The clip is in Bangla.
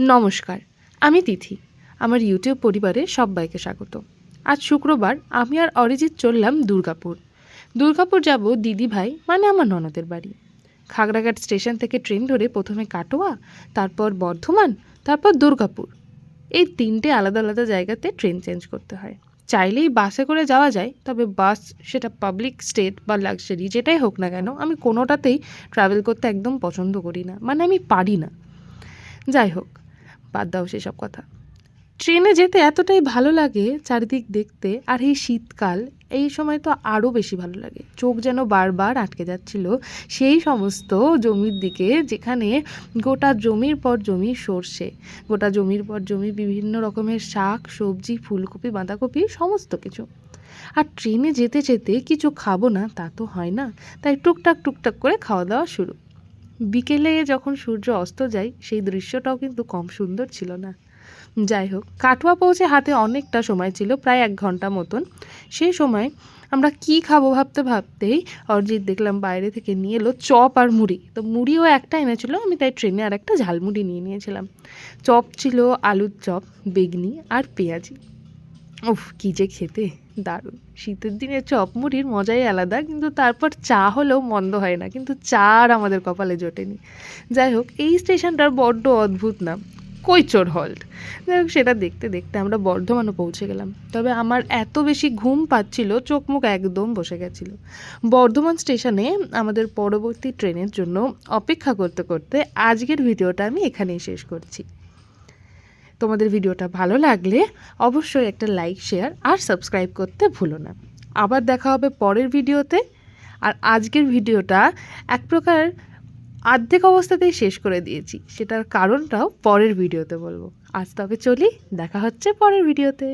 নমস্কার, আমি তিথি। আমার ইউটিউব পরিবারে সবাইকে স্বাগত। আজ শুক্রবার আমি আর অরিজিৎ চললাম দুর্গাপুর। দুর্গাপুর যাব দিদি ভাই মানে আমার ননদের বাড়ি। খাগড়াঘাট স্টেশন থেকে ট্রেন ধরে প্রথমে কাটোয়া, তারপর বর্ধমান, তারপর দুর্গাপুর। এই তিনটে আলাদা আলাদা জায়গাতে ট্রেন চেঞ্জ করতে হয়। চাইলেই বাসে করে যাওয়া যায়, তবে বাস, সেটা পাবলিক, স্টেট বা লাক্সারি, যেটাই হোক না কেন, আমি কোনোটাতেই ট্রাভেল করতে একদম পছন্দ করি না। মানে আমি পারি না। যাই হোক বাদ দাও সেসব কথা। ট্রেনে যেতে এতটাই ভালো লাগে চারিদিক দেখতে, আর এই শীতকাল, এই সময় তো আরও বেশি ভালো লাগে। চোখ যেন বারবার আটকে যাচ্ছিল সেই সমস্ত জমির দিকে, যেখানে গোটা জমির পর জমি সর্ষে, গোটা জমির পর জমি, বিভিন্ন রকমের শাক, সবজি, ফুলকপি, বাঁধাকপি, সমস্ত কিছু। আর ট্রেনে যেতে যেতে কিছু খাব না, তা তো হয় না। তাই টুকটাক টুকটাক করে খাওয়া দাওয়া শুরু। বিকেলে যখন সূর্য অস্ত যায়, সেই দৃশ্যটাও কিন্তু কম সুন্দর ছিল না। যাই হোক, কাটোয়া পৌঁছে হাতে অনেকটা সময় ছিল, প্রায় এক ঘণ্টা মতন। সেই সময় আমরা কি খাব ভাবতে ভাবতেই অরিজিৎ দেখলাম বাইরে থেকে নিয়ে এলো চপ আর মুড়ি। তো মুড়িও একটা এনেছিল, আমি তাই ট্রেনে আর একটা ঝালমুড়ি নিয়ে নিয়েছিলাম। চপ ছিল আলুর চপ, বেগনি আর পেঁয়াজি। উফ, কী যে খেতে! দারুণ। শীতের দিনে চপ মুড়ির মজাই আলাদা, কিন্তু তারপর চা হলেও মন্দ হয় না, কিন্তু চা আর আমাদের কপালে জোটেনি। যাই হোক, এই স্টেশনটার বড্ড অদ্ভুত নাম, কৈচোর হল্ট। যাই হোক, সেটা দেখতে দেখতে আমরা বর্ধমানও পৌঁছে গেলাম। তবে আমার এত বেশি ঘুম পাচ্ছিল, চোখ মুখ একদম বসে গেছিল। বর্ধমান স্টেশনে আমাদের পরবর্তী ট্রেনের জন্য অপেক্ষা করতে করতে আজকের ভিডিওটা আমি এখানেই শেষ করছি। তোমাদের ভিডিওটা ভালো লাগলে অবশ্যই একটা লাইক শেয়ার আর সাবস্ক্রাইব করতে ভুলো না। আবার দেখা হবে পরের ভিডিওতে। আর আজকের ভিডিওটা এক প্রকার আর্ধেক অবস্থাতেই শেষ করে দিয়েছি। সেটার কারণটাও পরের ভিডিওতে বলব। আজ তবে চলি, দেখা হচ্ছে পরের ভিডিওতে।